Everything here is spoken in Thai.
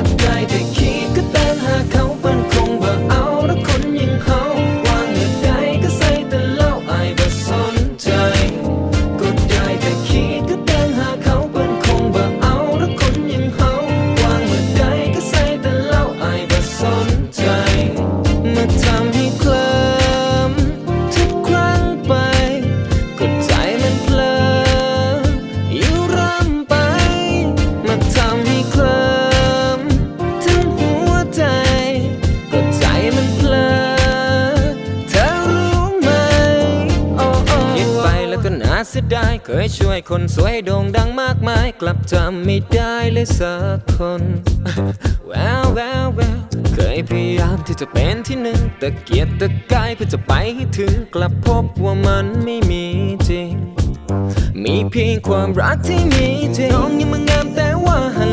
ก็ไเสียดายเคยช่วยคนสวยโด่งดังมากมาย กลับจำไม่ได้เลยสักคนแววแววแววเคยพยายามที่จะเป็นที่หนึ่งแต่เกียรตะกายเพื่อจะไปให้ถึงกลับพบว่ามันไม่มีจริง มีเพียงความรักที่มีจริงน้องยังมางามแต่ว่าหัน